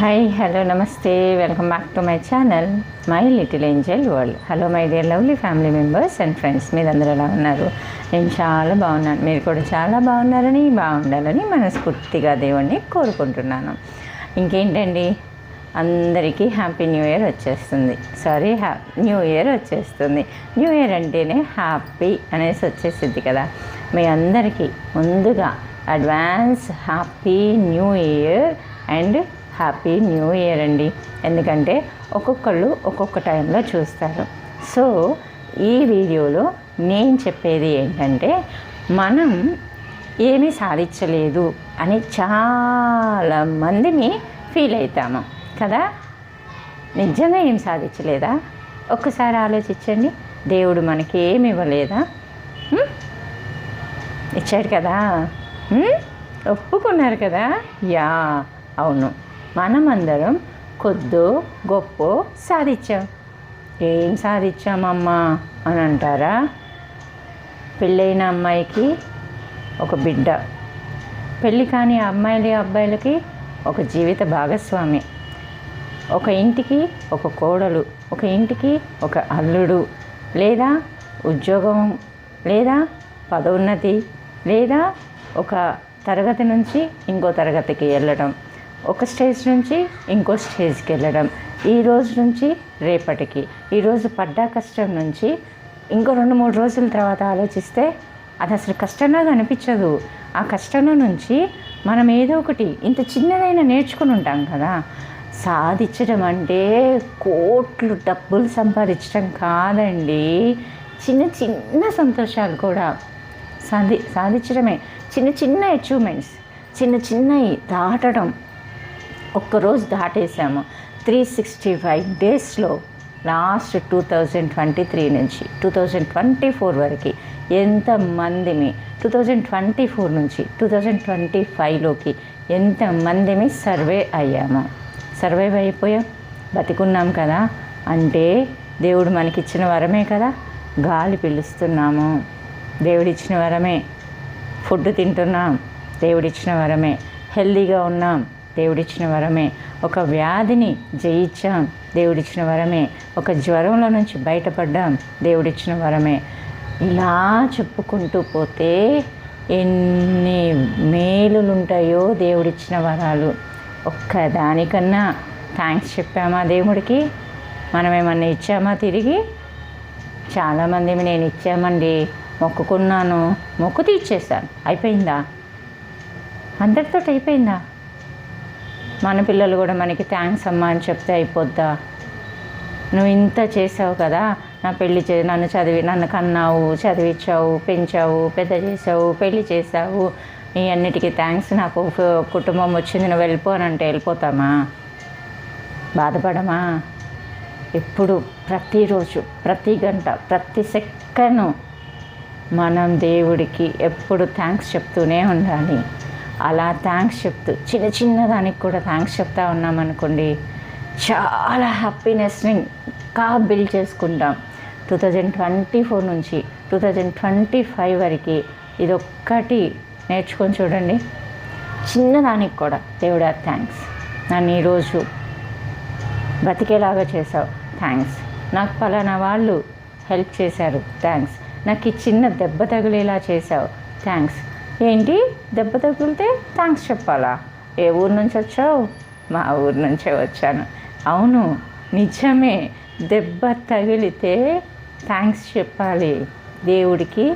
Hi hello నమస్తే welcome back to my channel my little angel world hello my dear lovely family members and friends మీరందరూ ఎలా ఉన్నారు? నేను చాలా బాగున్నాను. మీరు కూడా చాలా బాగున్నారని బాగుండాలని మనస్ఫూర్తిగా దేవుణ్ణి కోరుకుంటున్నాను. ఇంకేంటండి? అందరికీ హ్యాపీ న్యూ ఇయర్ వచ్చేస్తుంది. సారీ హ్యా న్యూ ఇయర్ వచ్చేస్తుంది. న్యూ ఇయర్ అంటేనే హ్యాపీ అనేసి వచ్చేసింది కదా. మీ అందరికీ ముందుగా advance happy new year and happy new year అండి. ఎందుకంటే ఒక్కొక్కళ్ళు ఒక్కొక్క టైంలో చూస్తారు. సో ఈ వీడియోలో నేను చెప్పేది ఏంటంటే మనం ఏమీ సాధించలేదు అని చాలా మందిని ఫీల్ అవుతాము కదా? నిజంగా ఏం సాధించలేదా? ఒక్కసారి ఆలోచించండి. దేవుడు మనకి ఏమి ఇవ్వలేదా ఇచ్చాడు కదా? ఒప్పుకున్నారు కదా? యా అవును. మనమందరం కొద్దో గొప్ప సాధించాం. ఏం సాధించామమ్మా అని అంటారా? పెళ్ళైన అమ్మాయికి ఒక బిడ్డ. పెళ్ళి కాని అమ్మాయిలు అబ్బాయిలకి ఒక జీవిత భాగస్వామి. ఒక ఇంటికి ఒక కోడలు. ఒక ఇంటికి ఒక అల్లుడు. లేదా ఉద్యోగం. లేదా పదోన్నతి. లేదా ఒక తరగతి నుంచి ఇంకో తరగతికి వెళ్ళడం ఒక స్టేజ్ నుంచి ఇంకో స్టేజ్కి వెళ్ళడం. ఈ రోజు నుంచి రేపటికి. ఈరోజు పడ్డ కష్టం నుంచి ఇంకో రెండు మూడు రోజుల తర్వాత ఆలోచిస్తే అది అసలు కష్టంగా అనిపించదు. ఆ కష్టంలో నుంచి మనం ఏదో ఒకటి ఇంత చిన్నదైనా నేర్చుకుని ఉంటాం కదా. సాధించడం అంటే కోట్లు డబ్బులు సంపాదించడం కాదండి. చిన్న చిన్న సంతోషాలు కూడా సాధి సాధించడమే. చిన్న చిన్న అచీవ్మెంట్స్ చిన్న చిన్నవి దాటడం. ఒక్కరోజు దాటేసాము త్రీ సిక్స్టీ ఫైవ్ డేస్లో last two thousand twenty three నుంచి టూ థౌజండ్ ట్వంటీ ఫోర్ వరకు ఎంతమందిమి టూ థౌజండ్ ట్వంటీ ఫోర్ నుంచి టూ థౌజండ్ ట్వంటీ ఫైవ్లోకి ఎంతమందిమి సర్వే అయ్యాము. సర్వైవ్ అయిపోయాం. బతికున్నాం కదా. అంటే దేవుడు మనకిచ్చిన వరమే కదా. గాలి పిలుస్తున్నాము. దేవుడిచ్చిన వరమే. ఫుడ్ తింటున్నాం. దేవుడిచ్చిన వరమే. హెల్దీగా ఉన్నాం. దేవుడిచ్చిన వరమే. ఒక వ్యాధిని జయించాం దేవుడిచ్చిన వరమే. ఒక జ్వరంలో నుంచి బయటపడ్డాం దేవుడిచ్చిన వరమే. ఇలా చెప్పుకుంటూ పోతే ఎన్ని మేలులుంటాయో దేవుడిచ్చిన వరాలు. ఒక్క దానికన్నా థ్యాంక్స్ చెప్పామా దేవుడికి? మనం ఏమన్నా ఇచ్చామా తిరిగి? చాలామంది నేను ఇచ్చామండి మొక్కుకున్నాను మొక్కు తీర్చేశాను. అయిపోయిందా? అందరితో అయిపోయిందా? మన పిల్లలు కూడా మనకి థ్యాంక్స్ అమ్మా అని చెప్తే అయిపోద్దా? నువ్వు ఇంత చేసావు కదా నా పెళ్ళి చే నన్ను చదివి నన్ను కన్నావు చదివించావు పెంచావు పెద్ద చేసావు పెళ్ళి చేసావు ఈ అన్నిటికీ థ్యాంక్స్. నాకు కుటుంబం వచ్చింది నువ్వు వెళ్ళిపోనంటే వెళ్ళిపోతామా? బాధపడమా? ఎప్పుడు ప్రతిరోజు ప్రతి గంట ప్రతి సెక్కను మనం దేవుడికి ఎప్పుడు థ్యాంక్స్ చెప్తూనే ఉండాలి. అలా థ్యాంక్స్ చెప్తూ చిన్న చిన్న దానికి కూడా థ్యాంక్స్ చెప్తా ఉన్నామనుకోండి చాలా హ్యాపీనెస్ని ఇంకా బిల్డ్ చేసుకుంటాం. టూ థౌజండ్ ట్వంటీ ఫోర్ నుంచి టూ థౌజండ్ ట్వంటీ ఫైవ్ వరకు ఇదొక్కటి నేర్చుకొని చూడండి. చిన్నదానికి కూడా దేవుడా థ్యాంక్స్ నన్ను ఈరోజు బతికేలాగా చేసావు థ్యాంక్స్ నాకు పలానా వాళ్ళు హెల్ప్ చేశారు థ్యాంక్స్ నాకు ఈ చిన్న దెబ్బ తగిలేలా చేసావు థ్యాంక్స్ ఏంటి? దెబ్బ తగిలితే థ్యాంక్స్ చెప్పాలా? ఏ ఊరు నుంచి వచ్చావు? మా ఊరు నుంచే వచ్చాను. అవును నిజమే. దెబ్బ తగిలితే థ్యాంక్స్ చెప్పాలి. దేవుడికి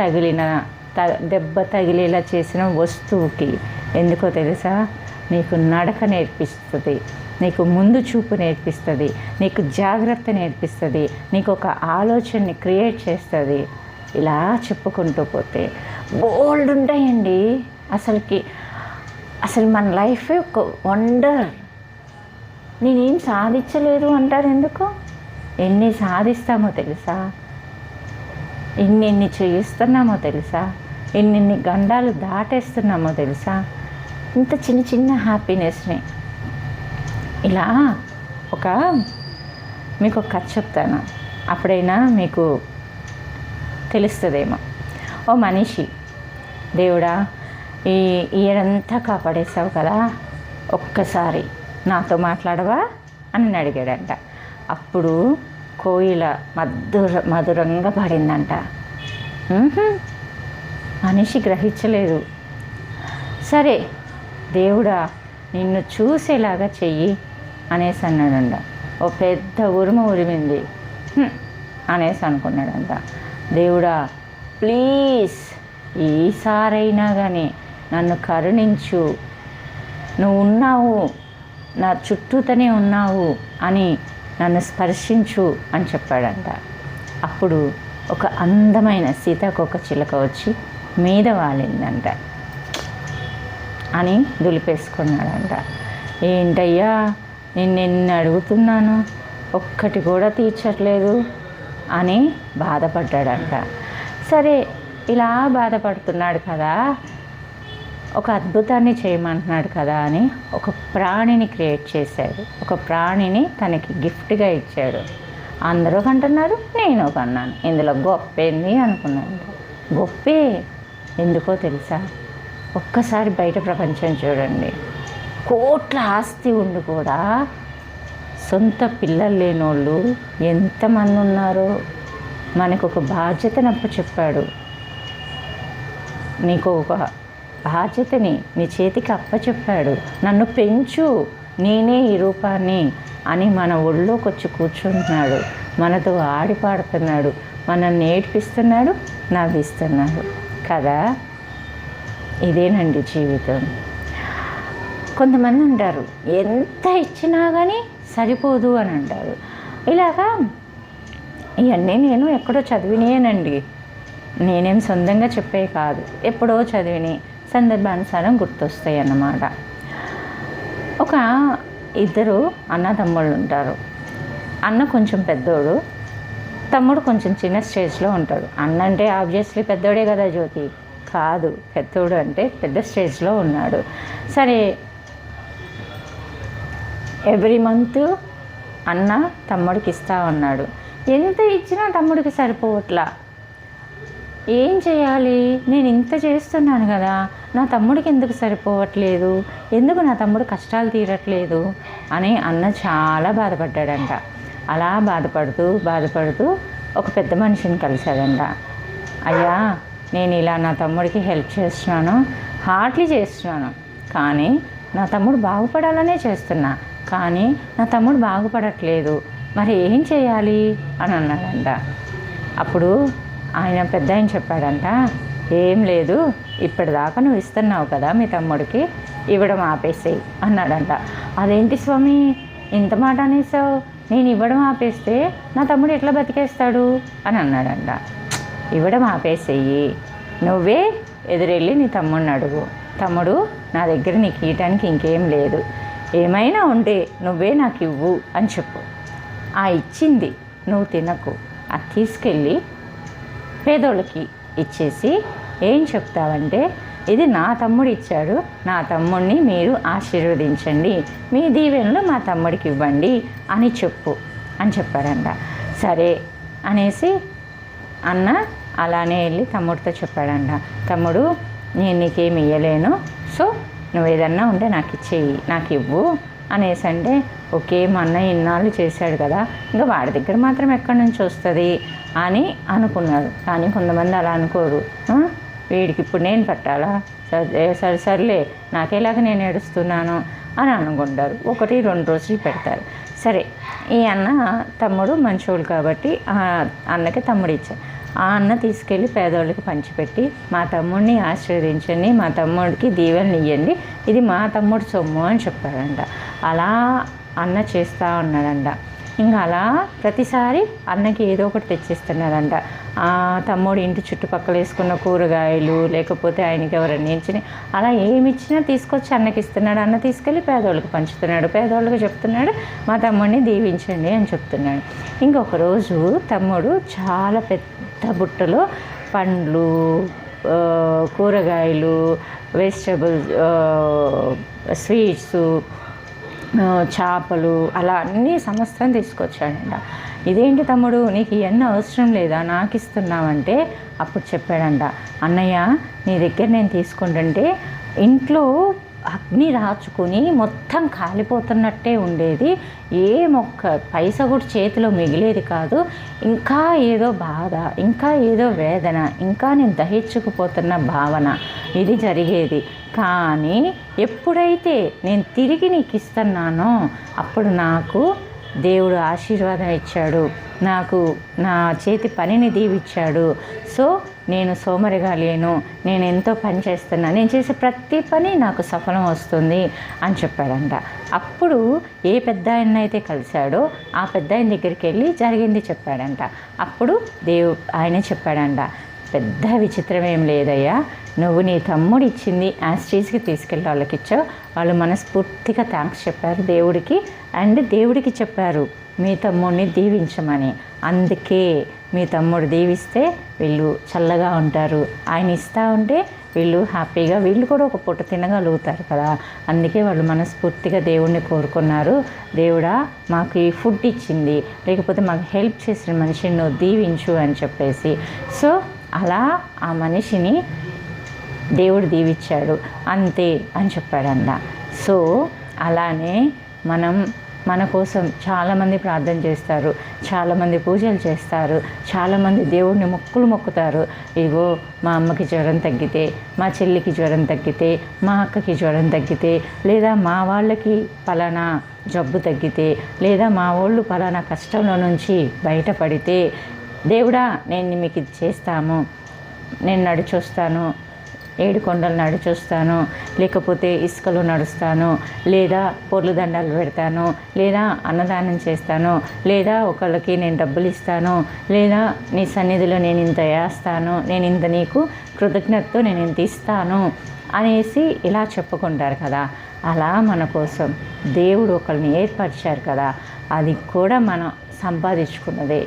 తగిలిన త దెబ్బ తగిలేలా చేసిన వస్తువుకి. ఎందుకో తెలుసా? నీకు నడక నేర్పిస్తుంది. నీకు ముందు చూపు నేర్పిస్తుంది. నీకు జాగ్రత్త నేర్పిస్తుంది. నీకు ఒక ఆలోచనని క్రియేట్ చేస్తుంది. ఇలా చెప్పుకుంటూ పోతే బోల్డ్ ఉంటాయండి. అసలుకి అసలు మన లైఫ్ ఒక వండర్. నేనేం సాధించలేదు అంటారు ఎందుకు? ఎన్ని సాధిస్తామో తెలుసా? ఎన్నెన్ని చేయిస్తున్నామో తెలుసా? ఎన్నెన్ని గండాలు దాటేస్తున్నామో తెలుసా? ఇంత చిన్న చిన్న హ్యాపీనెస్ని. ఇలా ఒక మీకు ఒక కథ చెప్తాను. అప్పుడైనా మీకు తెలుస్తుందేమో. ఓ మనిషి దేవుడా ఈ ఇయరంతా కాపాడేసావు కదా ఒక్కసారి నాతో మాట్లాడవా? అని అడిగాడంట. అప్పుడు కోయిల మధుర మధురంగా పడిందంట. మనిషి గ్రహించలేదు. సరే దేవుడా నిన్ను చూసేలాగా చెయ్యి అనేసి అన్నాడంట. ఓ పెద్ద ఉరుమ ఉరిమింది. అనేసి అనుకున్నాడంట. దేవుడా ప్లీజ్ ఈసారైనా కానీ నన్ను కరుణించు. నువ్వు ఉన్నావు నా చుట్టూతోనే ఉన్నావు అని నన్ను స్పర్శించు అని చెప్పాడంట. అప్పుడు ఒక అందమైన సీతాకొక చిలక వచ్చి మీద వాలిందంట అని దులిపేసుకున్నాడంట. ఏంటయ్యా నేను నిన్ను అడుగుతున్నాను ఒక్కటి కూడా తీర్చట్లేదు. అని బాధపడ్డాడంట. సరే ఇలా బాధపడుతున్నాడు కదా ఒక అద్భుతాన్ని చేయమంటున్నాడు కదా అని ఒక ప్రాణిని క్రియేట్ చేశాడు. ఒక ప్రాణిని తనకి గిఫ్ట్గా ఇచ్చాడు. అందరూ కంటున్నారు నేను కన్నాను. ఇందులో గొప్ప ఏంది అనుకున్నాను గొప్పే? ఎందుకో తెలుసా? ఒక్కసారి బయట ప్రపంచం చూడండి. కోట్ల ఆస్తి ఉండి కూడా సొంత పిల్లలు లేనోళ్ళు ఎంతమంది ఉన్నారో మనకు ఒక బాధ్యతను అప్పచెప్పాడు నీకు ఒక బాధ్యతని నీ చేతికి అప్పచెప్పాడు నన్ను పెంచు నేనే ఈ రూపాన్ని అని మన ఒళ్ళోకి వచ్చి కూర్చుంటున్నాడు. మనతో ఆడి పాడుతున్నాడు. మనల్ని నేర్పిస్తున్నాడు నవ్విస్తున్నాడు. కదా? ఇదేనండి జీవితం. కొంతమంది అంటారు ఎంత ఇచ్చినా కానీ సరిపోదు అని అంటారు. ఇలాగా ఇవన్నీ నేను ఎక్కడో చదివినానండి నేనేం సొంతంగా చెప్పే కాదు. ఎప్పుడో చదివిని సందర్భానుసారం గుర్తొస్తాయి అన్నమాట ఒక ఇద్దరు అన్నదమ్ముళ్ళు ఉంటారు. అన్న కొంచెం పెద్దోడు తమ్ముడు కొంచెం చిన్న స్టేజ్లో ఉంటాడు. అన్న అంటే ఆబ్వియస్లీ పెద్దోడే కదా జ్యోతి. కాదు పెద్దోడు అంటే పెద్ద స్టేజ్లో ఉన్నాడు. సరే ఎవ్రీ మంత్ అన్న తమ్ముడికి ఇస్తా ఉన్నాడు ఎంత ఇచ్చినా తమ్ముడికి సరిపోవట్లా. ఏం చేయాలి? నేను ఇంత చేస్తున్నాను కదా. నా తమ్ముడికి ఎందుకు సరిపోవట్లేదు? ఎందుకు నా తమ్ముడు కష్టాలు తీరట్లేదు? అని అన్న చాలా బాధపడ్డాడంట. అలా బాధపడుతూ బాధపడుతూ ఒక పెద్ద మనిషిని కలిశాడంట. అయ్యా నేను ఇలా నా తమ్ముడికి హెల్ప్ చేస్తున్నాను. హార్ట్లీ చేస్తున్నాను. కానీ నా తమ్ముడు బాగుపడాలనే చేస్తున్నా. కానీ నా తమ్ముడు బాగుపడట్లేదు. మరి ఏం చేయాలి? అని అన్నాడంట. అప్పుడు ఆయన పెద్ద ఆయన చెప్పాడంట ఏం లేదు ఇప్పటిదాకా నువ్వు ఇస్తున్నావు కదా మీ తమ్ముడికి ఇవ్వడం ఆపేసేయి అన్నాడంట. అదేంటి స్వామి? ఇంత మాట అనేసావు? నేను ఇవ్వడం ఆపేస్తే నా తమ్ముడు ఎట్లా బతికేస్తాడు? అని అన్నాడంట. ఇవ్వడం ఆపేసేయి. నువ్వే ఎదురెళ్ళి నీ తమ్ముడిని అడుగు. తమ్ముడు నా దగ్గర నీకు ఇయటానికి ఇంకేం లేదు. ఏమైనా ఉంటే నువ్వే నాకు ఇవ్వు అని చెప్పు. ఆ ఇచ్చింది నువ్వు తినకు. అది తీసుకెళ్ళి పేదోళ్ళకి ఇచ్చేసి ఏం చెప్తావంటే ఇది నా తమ్ముడు ఇచ్చాడు నా తమ్ముడిని మీరు ఆశీర్వదించండి మీ దీవెనలు మా తమ్ముడికి ఇవ్వండి అని చెప్పు అని చెప్పాడంట సరే అనేసి అన్న అలానే వెళ్ళి తమ్ముడితో చెప్పాడంట. తమ్ముడు నేను నీకేమి ఇయ్యలేను. సో నువ్వు ఏదన్నా ఉంటే నాకు ఇచ్చేయి నాకు ఇవ్వు అనేసి అంటే ఓకే మా అన్నయ్య ఇన్నాళ్ళు చేశాడు కదా ఇంకా వాడి దగ్గర మాత్రం ఎక్కడి నుంచి వస్తుంది? అని అనుకున్నారు కానీ కొంతమంది అలా అనుకోరు. వీడికి ఇప్పుడు నేను పట్టాలా? సరే సరే సర్లే నాకేలాగా నేను ఏడుస్తున్నాను? అని అనుకుంటారు. ఒకటి రెండు రోజులు పెడతారు. సరే ఈ అన్న తమ్ముడు మంచోళ్ళు కాబట్టి ఆ అన్నకి తమ్ముడు ఇచ్చారు. ఆ అన్న తీసుకెళ్ళి పేదవాళ్ళకి పంచిపెట్టి మా తమ్ముడిని ఆశీర్వదించండి మా తమ్ముడికి దీవెనలు ఇవ్వండి ఇది మా తమ్ముడు సొమ్ము అని చెప్పాడంట. అలా అన్న చేస్తూ ఉన్నాడంట. ఇంకా అలా ప్రతిసారి అన్నకి ఏదో ఒకటి తెచ్చిస్తున్నాడంట. ఆ తమ్ముడు ఇంటి చుట్టుపక్కల వేసుకున్న కూరగాయలు లేకపోతే ఆయనకి ఎవరైనా ఇచ్చిన అలా ఏమి ఇచ్చినా తీసుకొచ్చి అన్నకి ఇస్తున్నాడు. అన్న తీసుకెళ్ళి పేదోళ్ళకి పంచుతున్నాడు. పేదోళ్ళకి చెప్తున్నాడు మా తమ్ముడిని దీవించండి అని చెప్తున్నాడు. ఇంకొక రోజు తమ్ముడు చాలా పెద్ద బుట్టలో పండ్లు కూరగాయలు వెజిటబుల్స్ స్వీట్స్ చేపలు అలా అన్నీ సమస్తం తీసుకొచ్చాడంట. ఇదేంటి తమ్ముడు? నీకు ఇవన్నీ అవసరం లేదా? నాకు ఇస్తున్నావంటే అప్పుడు చెప్పాడంట. అన్నయ్య నీ దగ్గర నేను తీసుకుంటుంటే ఇంట్లో అగ్ని రాచుకుని మొత్తం కాలిపోతున్నట్టే ఉండేది. ఏ మొక్క పైస కూడా చేతిలో మిగిలేది కాదు. ఇంకా ఏదో బాధ ఇంకా ఏదో వేదన ఇంకా నేను దహించుకుపోతున్న భావన ఇది జరిగేది. కానీ ఎప్పుడైతే నేను తిరిగి నీకు ఇస్తున్నానో అప్పుడు నాకు దేవుడు ఆశీర్వాదం ఇచ్చాడు. నాకు నా చేతి పనిని దీవిచ్చాడు సో నేను సోమరిగా లేను. నేను ఎంతో పని చేస్తున్నా. నేను చేసే ప్రతి పని నాకు సఫలం వస్తుంది అని చెప్పాడంట. అప్పుడు ఏ పెద్ద ఆయన అయితే కలిశాడో ఆ పెద్ద ఆయన దగ్గరికి వెళ్ళి జరిగింది చెప్పాడంట. అప్పుడు దేవు ఆయన చెప్పాడంట పెద్ద విచిత్రం ఏం లేదయ్యా. నువ్వు నీ తమ్ముడు ఇచ్చింది యాస్ట్రీస్కి తీసుకెళ్ళి వాళ్ళకి ఇచ్చావు వాళ్ళు మనస్ఫూర్తిగా థ్యాంక్స్ చెప్పారు దేవుడికి. అండ్ దేవుడికి చెప్పారు మీ తమ్ముడిని దీవించమని. అందుకే మీ తమ్ముడు దీవిస్తే వీళ్ళు చల్లగా ఉంటారు. ఆయన ఇస్తూ ఉంటే వీళ్ళు హ్యాపీగా వీళ్ళు కూడా ఒక పూట తినగలుగుతారు కదా. అందుకే వాళ్ళు మనస్ఫూర్తిగా దేవుణ్ణి కోరుకున్నారు. దేవుడా మాకు ఈ ఫుడ్ ఇచ్చింది. లేకపోతే మాకు హెల్ప్ చేసిన మనిషిని నువ్వు దీవించు అని చెప్పేసి. సో అలా ఆ మనిషిని దేవుడు దీవిచ్చాడు అంతే అని చెప్పాడంట. సో అలానే మనం మన కోసం చాలామంది ప్రార్థన చేస్తారు. చాలామంది పూజలు చేస్తారు. చాలామంది దేవుడిని మొక్కులు మొక్కుతారు. ఇదిగో మా అమ్మకి జ్వరం తగ్గితే మా చెల్లికి జ్వరం తగ్గితే మా అక్కకి జ్వరం తగ్గితే లేదా మా వాళ్ళకి పలానా జబ్బు తగ్గితే లేదా మా వాళ్ళు పలానా కష్టంలో నుంచి బయటపడితే దేవుడా నేను మీకు ఇది చేస్తాము నేను నడిచొస్తాను. ఏడు కొండలు నడిచొస్తాను లేకపోతే ఇసుకలు నడుస్తాను లేదా పొర్లు దండాలు పెడతాను లేదా అన్నదానం చేస్తాను లేదా ఒకళ్ళకి నేను డబ్బులు ఇస్తాను లేదా నీ సన్నిధిలో నేను ఇంత వేస్తాను నేను ఇంత నీకు కృతజ్ఞతతో నేను ఇంత ఇస్తాను అనేసి ఇలా చెప్పుకుంటారు కదా. అలా మన కోసం దేవుడు ఒకరిని ఏర్పరిచారు కదా. అది కూడా మనం సంపాదించుకున్నదే.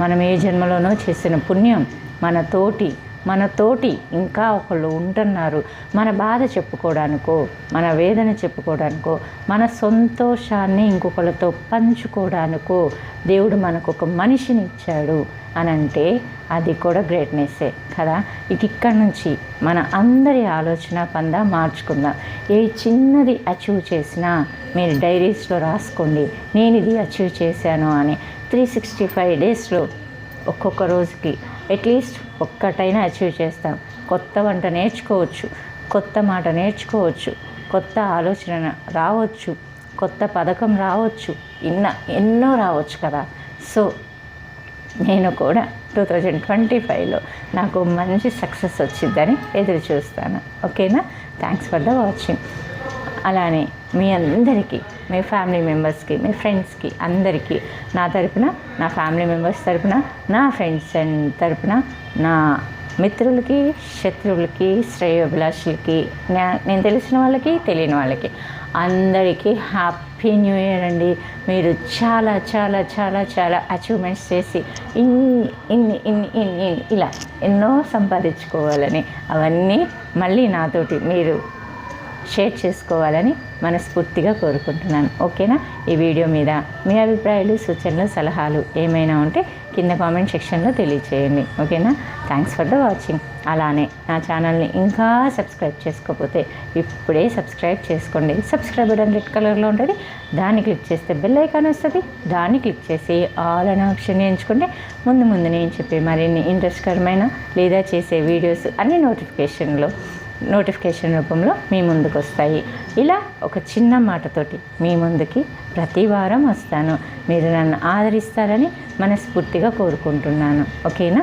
మనం ఏ జన్మలోనో చేసిన పుణ్యం మన తోటి మనతోటి ఇంకా ఒకళ్ళు ఉంటున్నారు. మన బాధ చెప్పుకోవడానికో మన వేదన చెప్పుకోవడానికో మన సంతోషాన్ని ఇంకొకళ్ళతో పంచుకోవడానికో దేవుడు మనకు ఒక మనిషిని ఇచ్చాడు అని అంటే అది కూడా గ్రేట్నెస్సే కదా? ఇక ఇక్కడ నుంచి మన అందరి ఆలోచన పంద మార్చుకుందాం. ఏ చిన్నది అచీవ్ చేసినా మీరు డైరీస్లో రాసుకోండి. నేను ఇది అచీవ్ చేశాను అని. త్రీ సిక్స్టీ ఫైవ్ డేస్లో ఒక్కొక్క రోజుకి. అట్లీస్ట్ ఒక్కటైనా అచీవ్ చేస్తాం. కొత్త వంట నేర్చుకోవచ్చు. కొత్త మాట నేర్చుకోవచ్చు. కొత్త ఆలోచన రావచ్చు. కొత్త పథకం రావచ్చు. ఇన్న ఎన్నో రావచ్చు కదా. సో నేను కూడా టూ థౌజండ్ ట్వంటీ ఫైవ్లో నాకు మంచి సక్సెస్ వచ్చిందని ఎదురు చూస్తాను ఓకేనా థ్యాంక్స్ ఫర్ ద వాచింగ్ అలానే మీ అందరికీ మీ ఫ్యామిలీ మెంబర్స్కి మీ ఫ్రెండ్స్కి అందరికీ నా తరపున నా ఫ్యామిలీ మెంబర్స్ తరపున నా ఫ్రెండ్స్ అండ్ తరపున నా మిత్రులకి శత్రువులకి శ్రేయోభిలాషులకి నేను తెలిసిన వాళ్ళకి తెలియని వాళ్ళకి అందరికీ హ్యాపీ న్యూ ఇయర్ అండి. మీరు చాలా చాలా చాలా చాలా అచీవ్మెంట్స్ చేసి ఇన్ని ఇన్ని ఇన్ని ఇన్ని ఇలా ఎన్నో సంపాదించుకోవాలని అవన్నీ మళ్ళీ నాతోటి మీరు షేర్ చేసుకోవాలని మనస్ఫూర్తిగా కోరుకుంటున్నాను. ఓకేనా? ఈ వీడియో మీద మీ అభిప్రాయాలు సూచనలు సలహాలు ఏమైనా ఉంటే కింద కామెంట్ సెక్షన్లో తెలియచేయండి. ఓకేనా? థ్యాంక్స్ ఫర్ ద వాచింగ్ అలానే నా ఛానల్ని ఇంకా సబ్స్క్రైబ్ చేసుకోకపోతే ఇప్పుడే సబ్స్క్రైబ్ చేసుకోండి. సబ్స్క్రైబ్ బటన్ రెడ్ కలర్లో ఉంటుంది. దాన్ని క్లిక్ చేస్తే బెల్ ఐకాన్ వస్తుంది. దాన్ని క్లిక్ చేసి ఆల్ అనే ఆప్షన్ ఎంచుకుంటే ముందు ముందు నేను చెప్పే మరిన్ని ఇంట్రెస్ట్కరమైన లేదా చేసే వీడియోస్ అన్ని నోటిఫికేషన్లో నోటిఫికేషన్ రూపంలో మీ ముందుకు వస్తాయి ఇలా ఒక చిన్న మాటతోటి మీ ముందుకి ప్రతి వారం వస్తాను. మీరు నన్ను ఆదరిస్తారని మనస్ఫూర్తిగా కోరుకుంటున్నాను. ఓకేనా?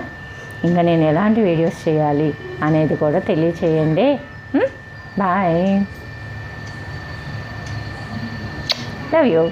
ఇంకా నేను ఎలాంటి వీడియోస్ చేయాలి అనేది కూడా తెలియచేయండి. బాయ్. Love you.